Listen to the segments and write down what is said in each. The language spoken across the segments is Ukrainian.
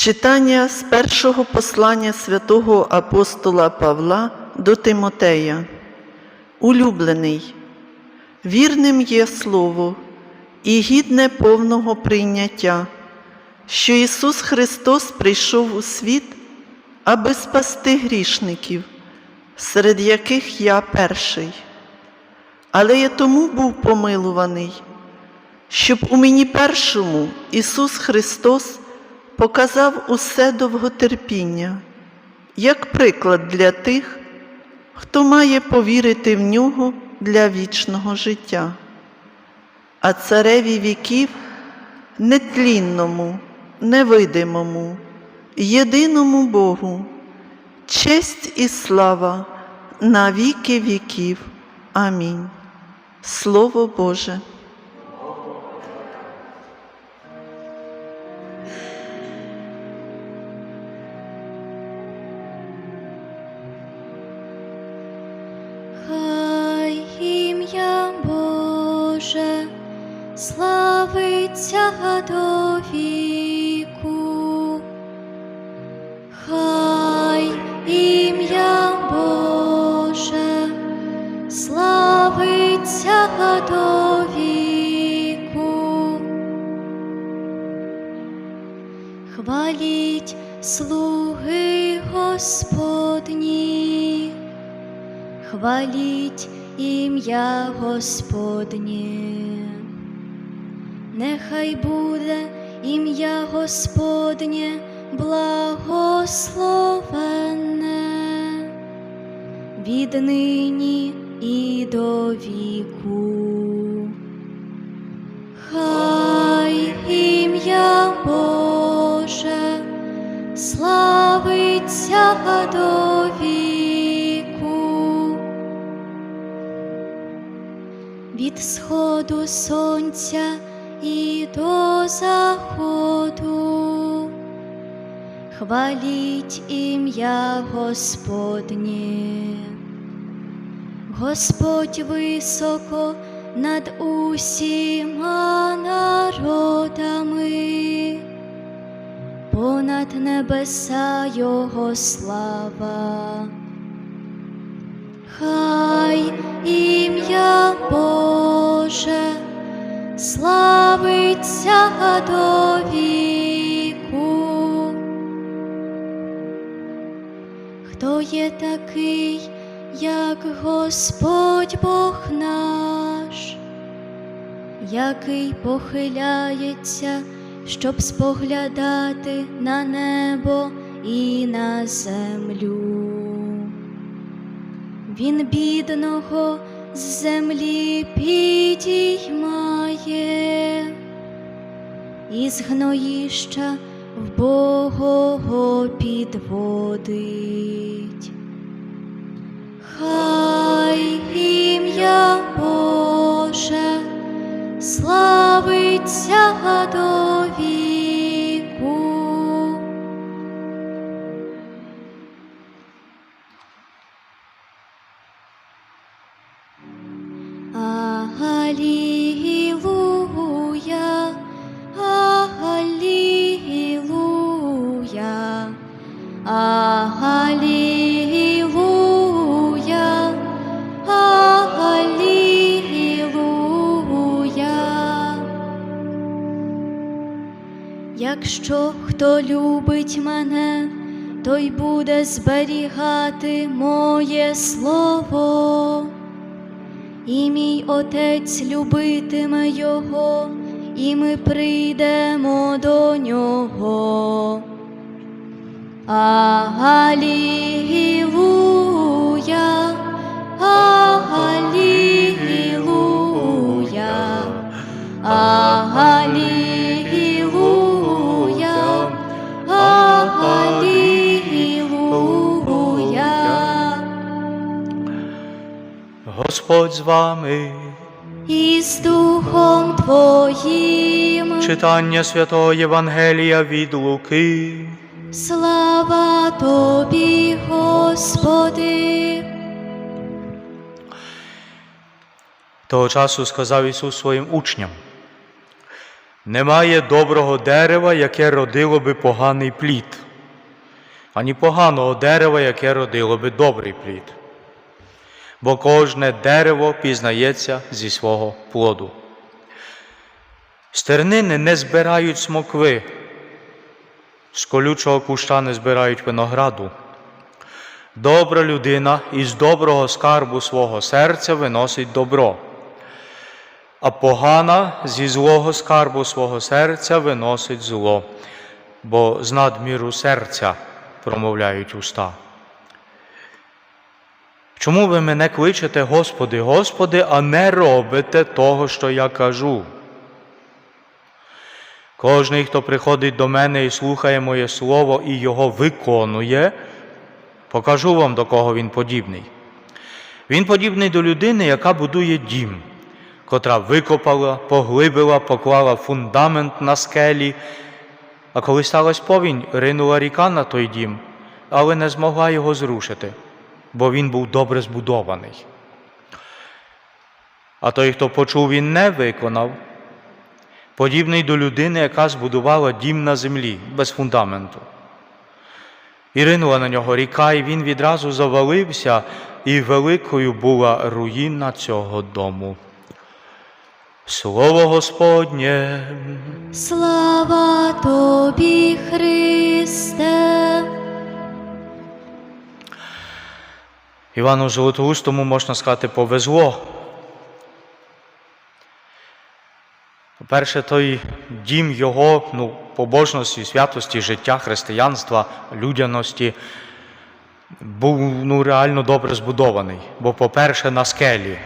Читання з першого послання святого апостола Павла до Тимотея. Улюблений, вірним є слово і гідне повного прийняття, що Ісус Христос прийшов у світ, аби спасти грішників, серед яких я перший. Але я тому був помилуваний, щоб у мені першому Ісус Христос показав усе довготерпіння, як приклад для тих, хто має повірити в нього для вічного життя, а цареві віків нетлінному, невидимому, єдиному Богу, честь і слава на віки віків. Амінь. Слово Боже. Славиться до віку. Хай ім'я Боже славиться до віку. Хваліть слуги Господні. Хваліть ім'я Господнє, нехай буде ім'я Господнє благословенне віднині і до віку. Хай ім'я Боже славиться до віку. від сходу сонця до заходу. Хваліть ім'я Господнє. Господь високо над усіма народами, понад небеса Його слава. Хай ім'я Боже славиться до віку. Хто є такий, як Господь Бог наш, який похиляється, щоб споглядати на небо і на землю. Він бідного з землі підіймає, і з гноїща вбогого підводить. Хай ім'я Боже славиться до Якщо хто любить мене, той буде зберігати моє слово. І мій отець любитиме його, і ми прийдемо до нього. Алілуя, Господь з вами. І з Духом Твоїм Читання святого Євангелія від Луки. слава Тобі, Господи. Того часу сказав Ісус своїм учням: Немає доброго дерева, яке родило би поганий плід, ані поганого дерева, яке родило би добрий плід. Бо кожне дерево пізнається зі свого плоду. Стернини не збирають смокви, з колючого куща не збирають винограду. Добра людина із доброго скарбу свого серця виносить добро, а погана зі злого скарбу свого серця виносить зло, бо з надміру серця промовляють уста. Чому ви мене кличете, Господи, Господи, а не робите того, що я кажу? Кожний, хто приходить до мене і слухає моє слово і його виконує, покажу вам, до кого він подібний. Він подібний до людини, яка будує дім, котра викопала, поглибила, поклала фундамент на скелі, а коли сталася повінь, ринула ріка на той дім, але не змогла його зрушити, бо він був добре збудований. А той, хто почув, він не виконав, подібний до людини, яка збудувала дім на землі без фундаменту. І ринула на нього ріка, і він відразу завалився, і великою була руїна цього дому. Слово Господнє. Слава тобі, Христе. Івану Золотоустому, можна сказати, повезло. По-перше, той дім його ну, побожності, святості, життя, християнства, людяності був ну, реально добре збудований. Бо, по-перше, на скелі.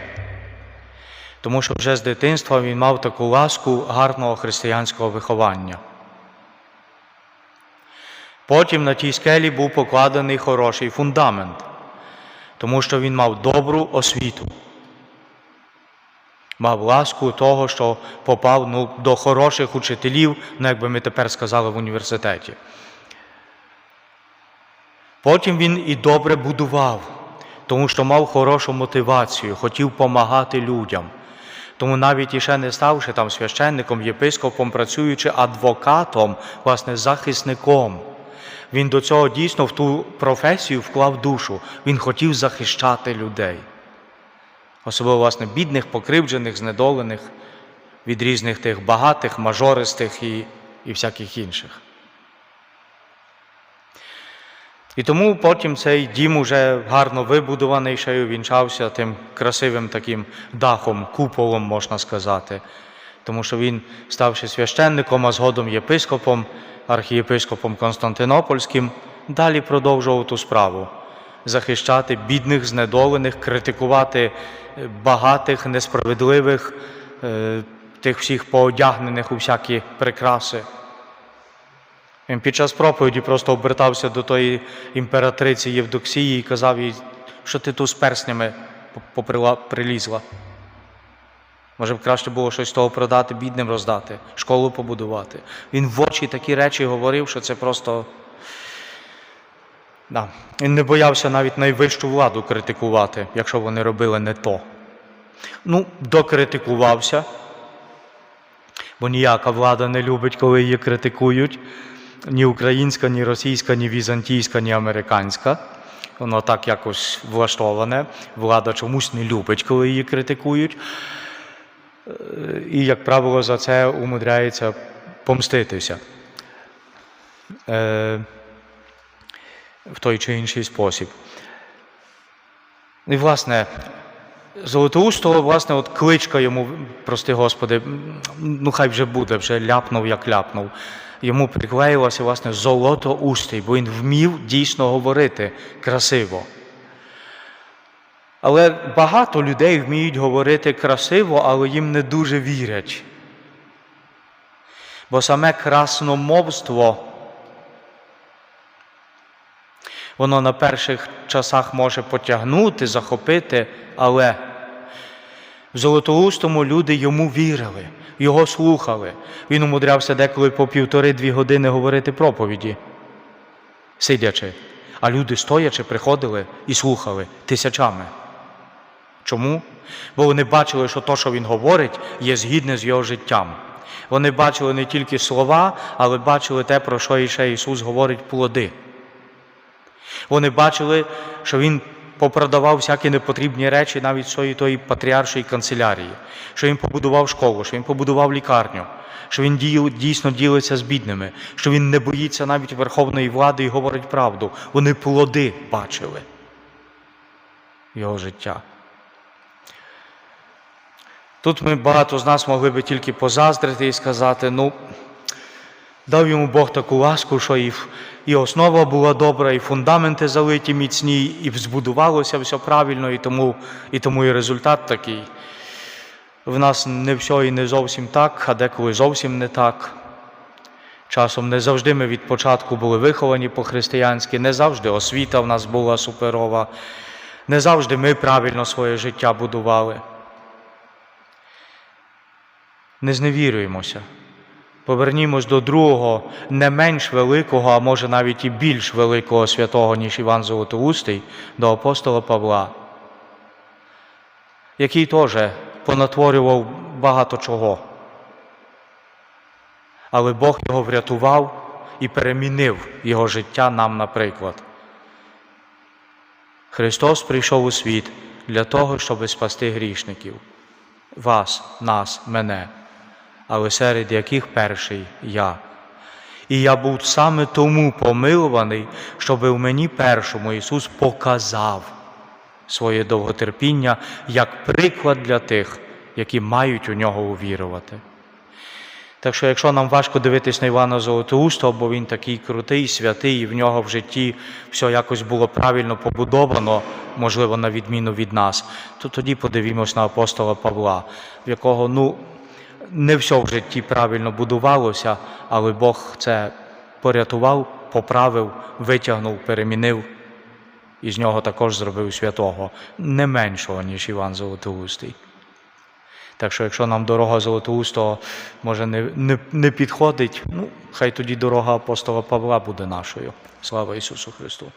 Тому що вже з дитинства він мав таку ласку гарного християнського виховання. Потім на тій скелі був покладений хороший фундамент, тому що він мав добру освіту. Мав ласку того, що попав ну, до хороших учителів, ну, як би ми тепер сказали, в університеті. Потім він і добре будував, тому що мав хорошу мотивацію, хотів допомагати людям. Тому навіть і ще не ставши там священником, єпископом, працюючи адвокатом, власне, захисником, він до цього дійсно в ту професію вклав душу. Він хотів захищати людей. Особливо, власне, бідних, покривджених, знедолених від різних тих багатих, мажористих і, і всяких інших. І тому потім цей дім уже гарно вибудований, ще й увінчався тим красивим таким дахом, куполом, можна сказати. Тому що він, ставши священником, а згодом єпископом, архієпископом Константинопольським, далі продовжував ту справу захищати бідних, знедолених, критикувати е, багатих, несправедливих, е, тих всіх поодягнених у всякі прикраси. Він під час проповіді просто обертався до тої імператриці Євдоксії і казав їй, що ти тут з перснями прилізла. Може б краще було щось з того продати, бідним роздати, школу побудувати. Він в очі такі речі говорив, що це просто. Да. Він не боявся навіть найвищу владу критикувати, якщо вони робили не то. Ну, докритикувався, бо ніяка влада не любить, коли її критикують. Ні українська, ні російська, ні візантійська, ні американська. Воно так якось влаштоване. Влада чомусь не любить, коли її критикують. І, як правило, за це умудряється помститися е, в той чи інший спосіб. І, власне, Золотоустого, власне, от кличка йому, прости Господи, ну хай вже буде, вже ляпнув, як ляпнув. Йому приклеїлося, власне, золотоустий, бо він вмів дійсно говорити красиво. Але багато людей вміють говорити красиво, але їм не дуже вірять. Бо саме красномовство, воно на перших часах може потягнути, захопити, але в Золотоустому люди йому вірили, його слухали. Він умудрявся деколи по півтори-дві години говорити проповіді, сидячи. А люди стоячи приходили і слухали тисячами. Чому? Бо вони бачили, що то, що він говорить, є згідне з його життям. Вони бачили не тільки слова, але бачили те, про що іще Ісус говорить плоди. Вони бачили, що Він попродавав всякі непотрібні речі навіть своїй тої патріаршої канцелярії, що він побудував школу, що він побудував лікарню, що він дійсно ділиться з бідними, що він не боїться навіть верховної влади і говорить правду. Вони плоди бачили його життя. Тут ми багато з нас могли би тільки позаздрити і сказати, ну, дав йому Бог таку ласку, що і, і основа була добра, і фундаменти залиті міцні, і збудувалося все правильно, і тому, і тому і результат такий. В нас не все і не зовсім так, а деколи зовсім не так. Часом не завжди ми від початку були виховані по-християнськи, не завжди освіта в нас була суперова, не завжди ми правильно своє життя будували. Не зневірюємося. Повернімось до другого, не менш великого, а може навіть і більш великого святого, ніж Іван Золотоустий, до апостола Павла, який теж понатворював багато чого. Але Бог його врятував і перемінив його життя нам, наприклад. Христос прийшов у світ для того, щоб спасти грішників, вас, нас, мене але серед яких перший я. І я був саме тому помилуваний, щоб в мені першому Ісус показав своє довготерпіння як приклад для тих, які мають у нього увірувати. Так що, якщо нам важко дивитись на Івана Золотоустого, бо він такий крутий, святий, і в нього в житті все якось було правильно побудовано, можливо, на відміну від нас, то тоді подивімось на апостола Павла, в якого ну, не все в житті правильно будувалося, але Бог це порятував, поправив, витягнув, перемінив, і з нього також зробив святого, не меншого, ніж Іван Золотоустий. Так що, якщо нам дорога Золотоустого може не, не, не підходить, ну, хай тоді дорога апостола Павла буде нашою. Слава Ісусу Христу!